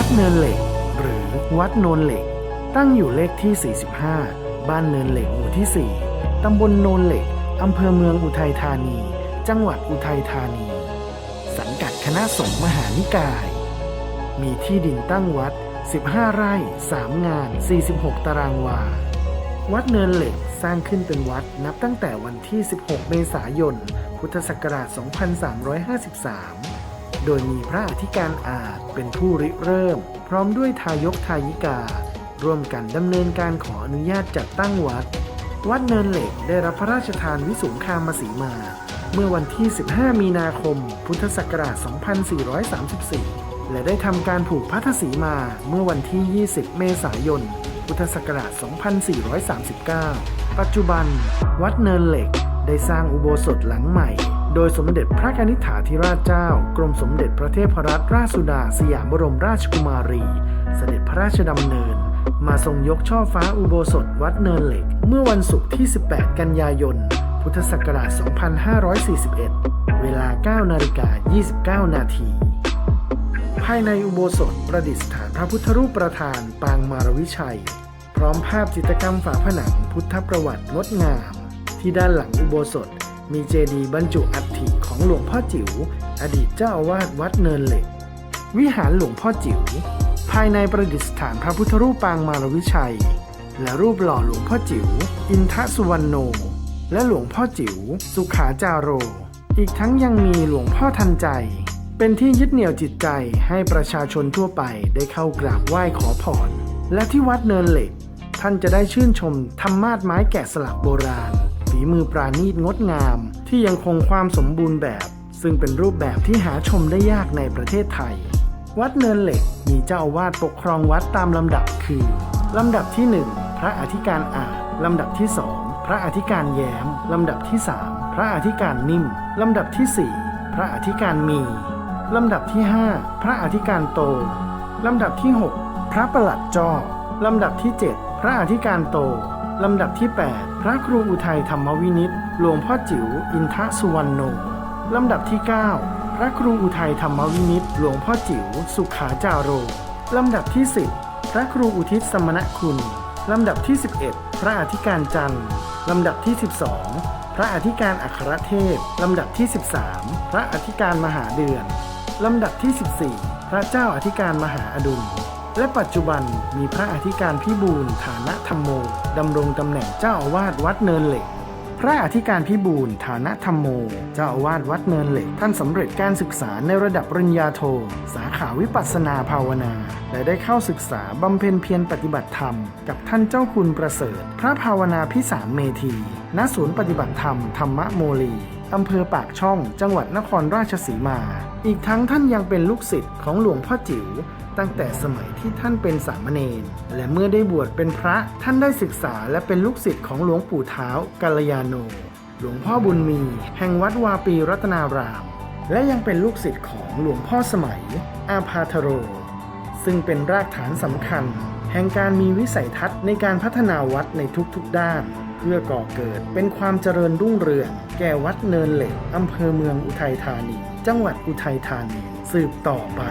ัดเนินเหล็ก หรือวัดโนนเหล็ก ตั้งอยู่เลขที่ 45 บ้านเนินเหล็กหมู่ที่ 4 ตำบลโนนเหล็ก อำเภอเมืองอุทัยธานี จังหวัดอุทัยธานี สังกัดคณะสงฆ์มหานิกาย มีที่ดินตั้งวัด 15 ไร่ 3 งาน 46 ตารางวา วัดเนินเหล็กสร้างขึ้นเป็นวัดนับตั้งแต่วันที่ 16 เมษายน พุทธศักราช 2353 โดยมีพระอธิการอาจเป็นผู้ริเริ่ม พร้อมด้วยทายกทายิกา ร่วมกันดำเนินการขออนุญาตจัดตั้งวัด วัดเนินเหล็กได้รับพระราชทานวิสุงคามสีมา เมื่อวันที่ 15 มีนาคม พุทธศักราช 2434 และได้ทำการผูกพัทธสีมาเมื่อวันที่ 20 เมษายน พุทธศักราช 2439 ปัจจุบัน วัดเนินเหล็กได้สร้างอุโบสถหลังใหม่ โดยสมเด็จพระนิษฐาธิราชเจ้า กรมสมเด็จพระเทพรัตนราชสุดาสยามบรมราชกุมารี เสด็จพระราชดำเนิน มาทรงยกช่อฟ้าอุโบสถวัดเนินเหล็ก เมื่อวันศุกร์ที่ 18 กันยายน พุทธศักราช 2541 เวลา 9 นาฬิกา 29 นาทีภายในอุโบสถประดิษฐานพระพุทธรูปประธานปางมารวิชัย พร้อมภาพจิตรกรรมฝาผนังพุทธประวัติงดงาม ที่ด้านหลังอุโบสถ มีเจดีย์บรรจุอัฐิของหลวงพ่อจิ๋วอดีตเจ้าอาวาสวัดเนินเหล็ก วิหารหลวงพ่อจิ๋วภายในประดิษฐานพระพุทธรูปปางมารวิชัย และรูปหล่อหลวงพ่อจิ๋วอินทสุวรรณโน และหลวงพ่อจิ๋วสุขาจาโร อีกทั้งยังมีหลวงพ่อทันใจ เป็นที่ยึดเหนี่ยวจิตใจให้ประชาชนทั่วไปได้เข้ากราบไหว้ขอพรและที่วัดเนินเหล็ก ท่านจะได้ชื่นชมธรรมาสไม้แกะสลักโบราณ ฝีมือปราณีตงดงาม ที่ยังคงความสมบูรณ์แบบ ซึ่งเป็นรูปแบบที่หาชมได้ยากในประเทศไทย วัดเนินเหล็กมีเจ้าอาวาสปกครองวัดตามลำดับคือ ลำดับที่ 1 พระอธิการอาจลำดับที่ 2 พระอธิการแย้ม ลำดับที่ 3 พระอธิการนิ่ม ลำดับที่ 4 พระอธิการมี ลำดับที่ 5 พระอธิการโต ลำดับที่ 6 พระประหลัดจอลำดับที่ 7 พระอธิการโต ลำดับที่ 8 พระครูอุทัยธรรมวินิตหลวงพ่อจิ๋วอินทสุวรรณโนลำดับที่ 9 พระครูอุทัยธรรมวินิตหลวงพ่อจิ๋วสุขาจาโรลำดับที่ 10 พระครูอุทิศสมณคุณลำดับที่ 11 พระอธิการจันทร์ลำดับที่ 12 พระอธิการอัครเทพ ลำดับที่ 13 พระอธิการมหาเดือน ลำดับที่ 14 พระเจ้าอธิการมหาอดุล และปัจจุบันมีพระอธิการพิบูลฐานะธรรมโมดำรงตำแหน่งเจ้าอาวาสวัดเนินเหล็ก พระอธิการพิบูลฐานะธรรมโม เจ้าอาวาสวัดเนินเหล็ก ท่านสำเร็จการศึกษาในระดับปริญญาโท สาขาวิปัสสนาภาวนา และได้เข้าศึกษาบำเพ็ญเพียรปฏิบัติธรรม กับท่านเจ้าคุณประเสริฐ พระภาวนาพิสารเมธี ณ ศูนย์ปฏิบัติธรรมธรรมโมลี อำเภอปากช่อง จังหวัดนครราชสีมา อีกทั้งท่านยังเป็นลูกศิษย์ของหลวงพ่อจิ๋วตั้งแต่สมัยที่ท่านเป็นสามเณร และเมื่อได้บวชเป็นพระท่านได้ศึกษาและเป็นลูกศิษย์ของหลวงปู่เท้ากัลยาโน หลวงพ่อบุญมี แห่งวัดวาปีรัตนาราม และยังเป็นลูกศิษย์ของหลวงพ่อสมัย อาพาธโร ซึ่งเป็นรากฐานสำคัญ แห่งการมีวิสัยทัศน์ในการพัฒนาวัดในทุกๆด้าน พื่อก่อเกิด เป็นความเจริญรุ่งเรือง แก่วัดเนินเหล็กอำเภอเมืองอุทัยธานี จังหวัดอุทัยธานี สืบต่อไป